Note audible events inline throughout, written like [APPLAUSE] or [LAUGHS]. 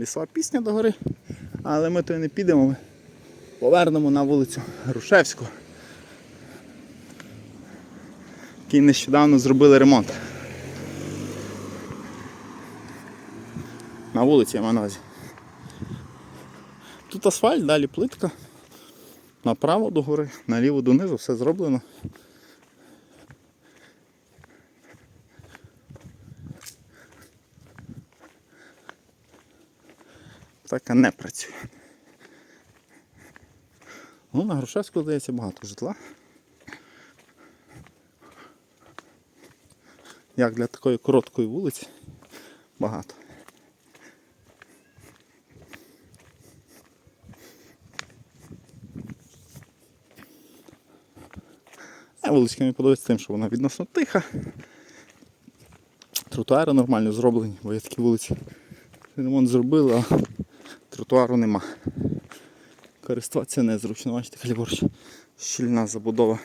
лісова пісня до гори. Але ми то не підемо. Ми повернемо на вулицю Грушевську. Який нещодавно зробили ремонт. На вулиці маю. Тут асфальт, далі плитка. Направо до гори, наліво донизу, все зроблено. Така не працює. Ну, на Грушевську, здається, багато житла. Як для такої короткої вулиці багато. А вуличка мені подобається тим, що вона відносно тиха. Тротуари нормально зроблені, бо є такі вулиці. Ремонт зробили, а тротуару нема. Користуватися незручно, бачите, ліворуч щільна забудова.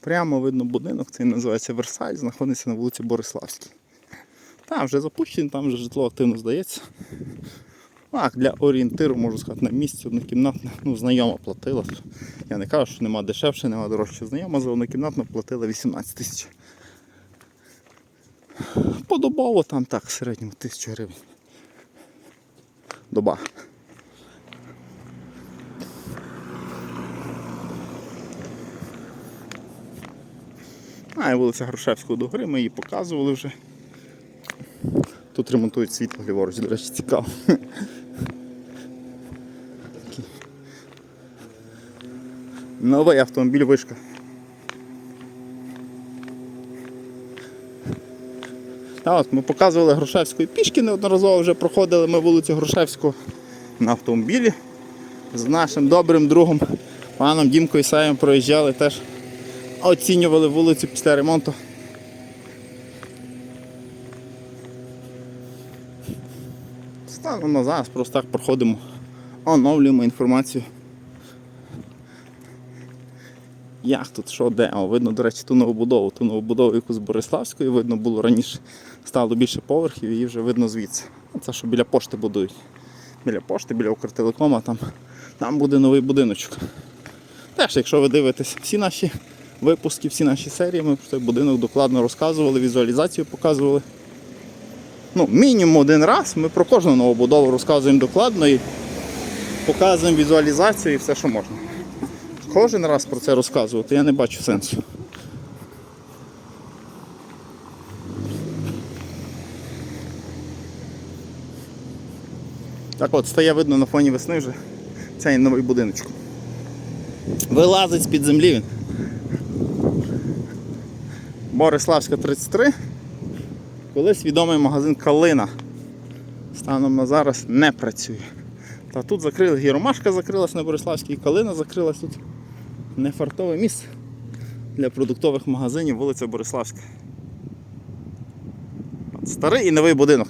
Прямо видно будинок, цей називається Версаль, знаходиться на вулиці Бориславській. Там вже запущений, там вже житло активно здається. Так, для орієнтиру, можу сказати, на місці однокімнатне, ну, знайома платила. Я не кажу, що нема дешевше, нема дорожче. Знайома за однокімнатну платила 18 тисяч. Подобово там так, в середньому тисячу гривень. Доба. А, і вулиця Грушевського до гори, ми її показували вже. Тут ремонтують світло ліворуч, до речі, цікаво. Новий автомобіль вишка. От ми показували Грушевську і пішки неодноразово вже проходили ми вулицю Грушевську на автомобілі. З нашим добрим другом паном Дімкою Ісаєм проїжджали теж. Оцінювали вулицю після ремонту. Станом на зараз просто так проходимо, оновлюємо інформацію. Як тут, що, де? О, видно, до речі, ту новобудову, ту новобудову, яку з Бориславської видно було раніше. Стало більше поверхів, її вже видно звідси. Це що біля пошти будують. Біля пошти, біля Укртелекома, там, там буде новий будиночок. Теж, якщо ви дивитесь всі наші випуски, всі наші серії, ми про цей будинок докладно розказували, візуалізацію показували. Ну, мінімум один раз ми про кожну новобудову розказуємо докладно і показуємо візуалізацію і все, що можна. Кожен раз про це розказувати, я не бачу сенсу. Так от, стає видно на фоні весни вже цей новий будиночок. Вилазить з-під землі він. Бориславська 33. Колись відомий магазин Калина. Станом на зараз не працює. Та тут закрили, і Ромашка закрилась на Бориславській, і Калина закрилась тут. Нефартове місце для продуктових магазинів вулиця Бориславська. Старий і новий будинок.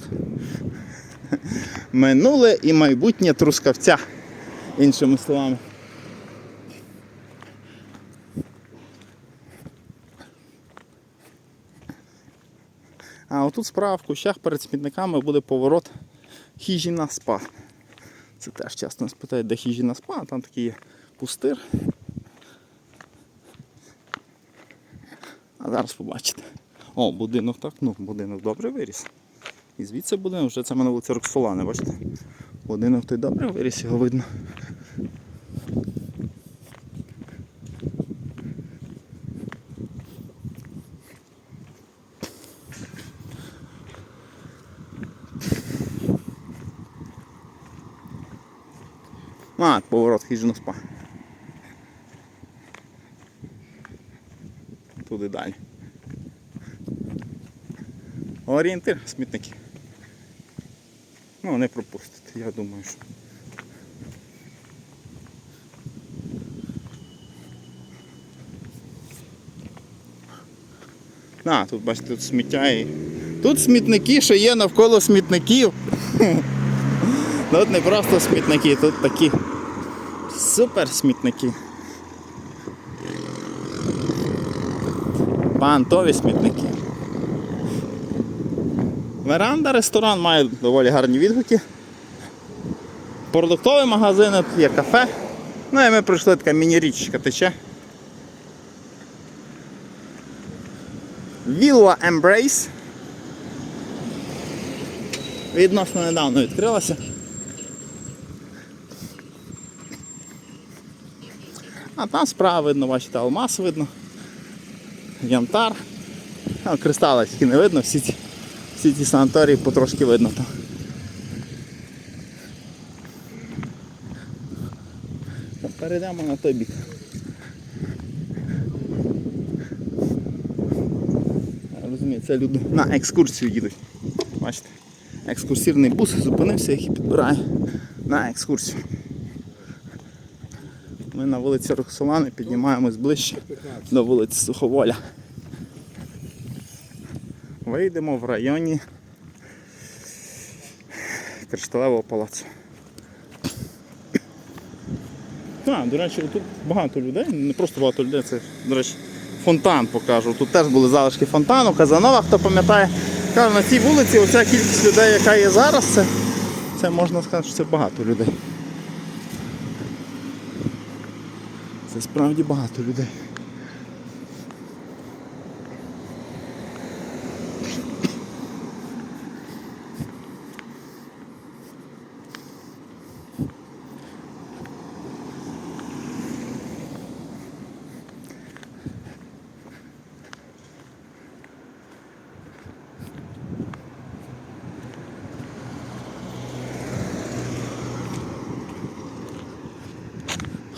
Минуле і майбутнє трускавця, іншими словами. А отут справа в кущах перед смітниками буде поворот хіжіна спа. Це теж часто нас питають, де хіжіна спа, а там такий пустир. А зараз побачите. О, будинок так, ну, будинок добре виріс. І звідси будинок, вже це в мене вулиця Роксолани, бачите? Будинок той добре виріс, його видно. А, поворот хижина спа. Туди далі. Орієнтир смітники. Ну, не пропустите, я думаю, що. А, тут бачите, тут сміття і. Тут смітники, що є навколо смітників. [LAUGHS] Тут не просто смітники, тут такі супер смітники. Пантові смітники. Веранда, ресторан має доволі гарні відгуки. Продуктовий магазин, тут є кафе. Ну і ми прийшли така міні-річка тече. Вілла Embrace. Відносно недавно відкрилася. А там справа видно, бачите, алмаз видно. Янтар. А, кристали тільки не видно, всі ці, всі ці санаторії потрошки видно там. Перейдемо на той бік. Розумію, це люди на екскурсію їдуть. Бачите, екскурсивний бус зупинився, який підбирає на екскурсію. Ми на вулиці Роксолани піднімаємось ближче до вулиці Суховоля. Вийдемо в районі Кришталевого палацу. Так, до речі, тут багато людей, не просто багато людей, це, до речі, фонтан покажу. Тут теж були залишки фонтану, Казанова, хто пам'ятає. Кажу, на цій вулиці оця кількість людей, яка є зараз, це, це можна сказати, що це багато людей. Це справді багато людей.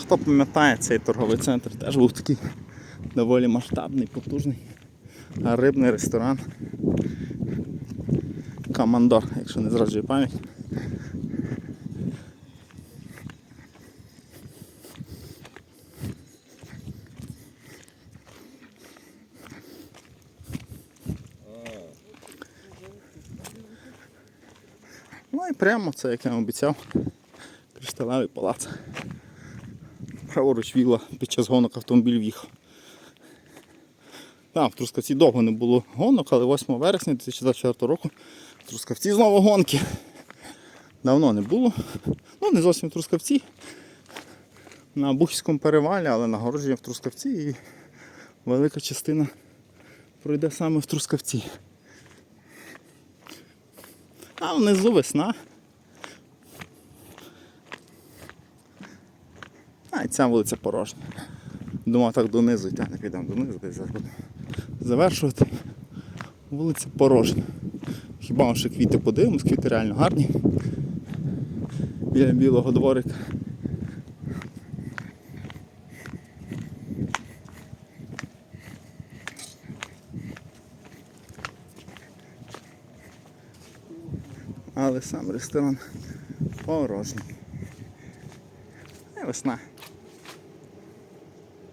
Хто пам'ятає цей торговий центр, теж був такий доволі масштабний, потужний. Рибний ресторан. Командор, якщо не зраджує пам'ять. Ну і прямо це, як я обіцяв, кришталевий палац. Праворуч віла під час гонок автомобіль в'їхав. Там в Трускавці довго не було гонок, але 8 вересня 2024 року в Трускавці знову гонки. Давно не було. Ну, не зовсім в Трускавці. На Бухівському перевалі, але нагородження в Трускавці і велика частина пройде саме в Трускавці. А внизу весна. А і ця вулиця порожня. Думав так донизу йти, не підемо донизу, десь зараз будемо завершувати. Вулиця порожня. Хіба ще квіти подивимось, квіти реально гарні. Біля білого дворика. Але сам ресторан порожній. І весна.